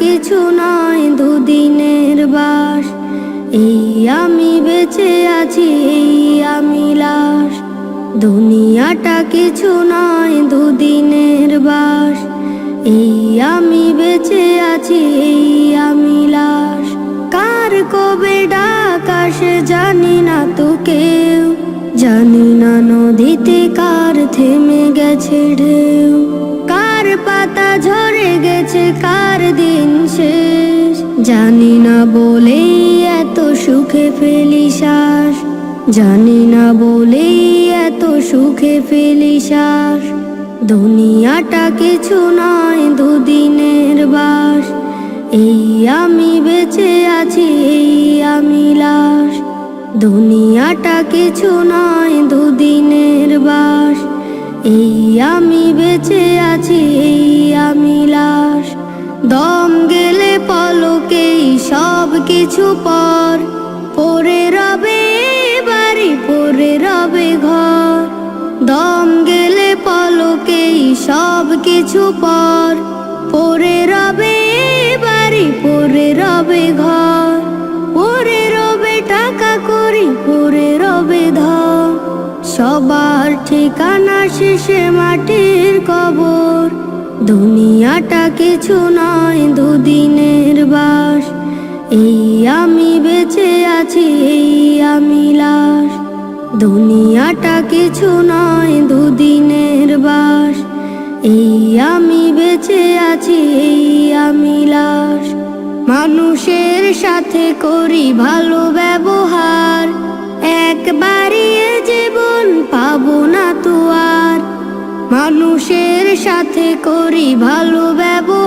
কিছু নয় দুদিনের বাস। এই আমি বেঁচে আছি, এই আমি লাশ। দুনিয়াটা কিছু নয় দুদিনের বাস। এই আমি বেঁচে আছি, এই আমি লাশ। কার কবে ডাক আসে জানি না তো কেউ। জানি না নদীতে কার থেমে গেছে ঢেউ। ঝরে গেছে কার দিন শেষ? জানি না বলেই এত সুখে ফেলি শ্বাস। জানি না বলেই এত সুখে ফেলি শ্বাস। দুনিয়াটা কিছু নয়, দুদিনের বাস। এই আমি বেঁচে আছি, এই আমি লাশ। দুনিয়াটা কিছু নয়, দুদিনের বাস। এই আমি বেঁচে আছি সব কিছু পর, পরে রবে বাড়ি, পরে রবে ঘর। দম গেলে পলকেই সব কিছু পর, পরে রবে বাড়ি, পরে রবে ঘর। পরে রবে টাকা করি, পরে রবে ধর। সবার ঠিকানা শেষে মাটির কবর। দুনিয়াটা কিছু নয়, দুদিনের বাস। এই আমি বেঁচে আছি, এই আমি লাশ। দুনিয়াটা কিছু নয়, দুদিনের বাস। এই আমি বেঁচে আছি, এই আমি লাশ। মানুষের সাথে করি ভালো ব্যবহার। একবারই জীবন পাবো না তো আর। মানুষের সাথে করি ভালো ব্যবহার।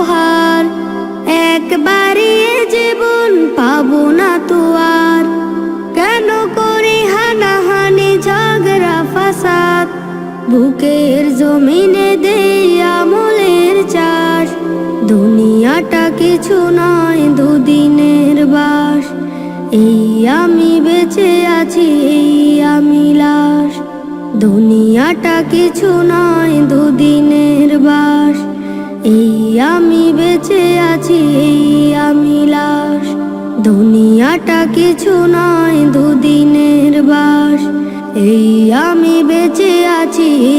বুকের জমিনে দেই আমলের চাষ। দুনিয়াটা কিছু নয়, দুদিনের বাস। এই আমি বেঁচে আছি, এই আমি লাশ। দুনিয়াটা কিছু নয়, দুদিনের বাস। এই আমি বেঁচে আছি, এই আমি লাশ। দুনিয়াটা কিছু নয়, দুদিনের বাস। এই আমি